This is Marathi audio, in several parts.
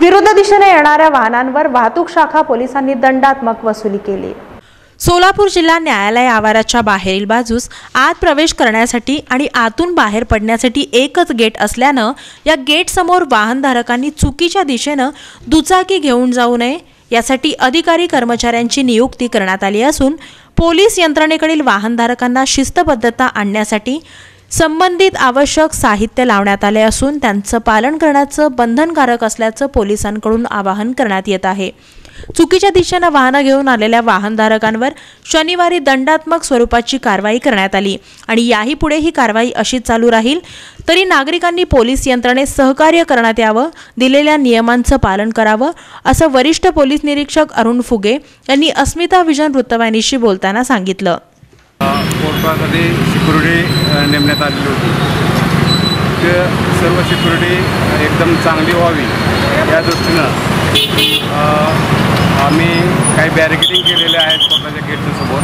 विरुद्ध दिशेने येणाऱ्या वाहनांवर वाहतूक शाखा पोलिसांनी दंडात्मक वसुली केली. सोलापूर जिल्हा न्यायालय आवाराच्या बाहेरील बाजूस आत प्रवेश करण्यासाठी आणि आतून बाहेर पडण्यासाठी एकच गेट असल्यानं या गेटसमोर वाहनधारकांनी चुकीच्या दिशेनं दुचाकी घेऊन जाऊ नये यासाठी अधिकारी कर्मचाऱ्यांची नियुक्ती करण्यात आली असून पोलीस यंत्रणेकडील वाहनधारकांना शिस्तबद्धता आणण्यासाठी संबंधित आवश्यक साहित्य लावण्यात आले असून त्यांचं पालन करण्याचं बंधनकारक असल्याचं पोलिसांकडून आवाहन करण्यात येत आहे. चुकीच्या दिशेनं वाहनं घेऊन आलेल्या वाहनधारकांवर शनिवारी दंडात्मक स्वरूपाची कारवाई करण्यात आली आणि याही पुढे ही कारवाई अशीच चालू राहील तरी नागरिकांनी पोलीस यंत्रणेत सहकार्य करण्यात यावं दिलेल्या नियमांचं पालन करावं असं वरिष्ठ पोलीस निरीक्षक अरुण फुगे यांनी अस्मिता विजन वृत्तवाहिनीशी बोलताना सांगितलं. कोर्टामध्ये सिक्युरिटी नेमण्यात आलेली होती. ते सर्व सिक्युरिटी एकदम चांगली व्हावी या दृष्टीनं आम्ही काही बॅरिकेडिंग केलेले आहेत कोर्टाच्या गेटच्या समोर.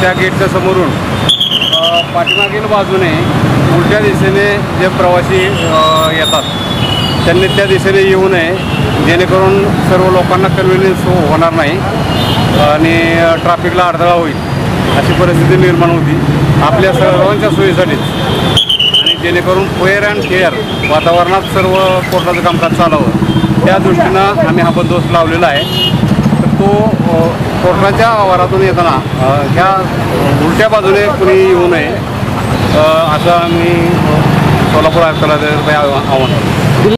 त्या गेटच्या समोरून पाठीमागील बाजूने उलट्या दिशेने जे प्रवासी येतात त्यांनी त्या दिशेने येऊ नये जेणेकरून सर्व लोकांना कन्व्हिनियन्स हो-, होणार नाही आणि ट्रॅफिकला अडथळा होईल. अशी परिस्थिती निर्माण होती. आपल्या सर्वांच्या सोयीसाठीच. आणि जेणेकरून फेअर अँड फेअर वातावरणात सर्व कोर्टाचं कामकाज चालावं. त्या दृष्टीनं आम्ही हा बंदोबस्त लावलेला आहे. तर तो कोर्टाच्या आवारातून येताना ह्या उलट्या बाजूने कुणी येऊ नये असं आम्ही सोलापूर आयुक्तालयातर्फे आव्हान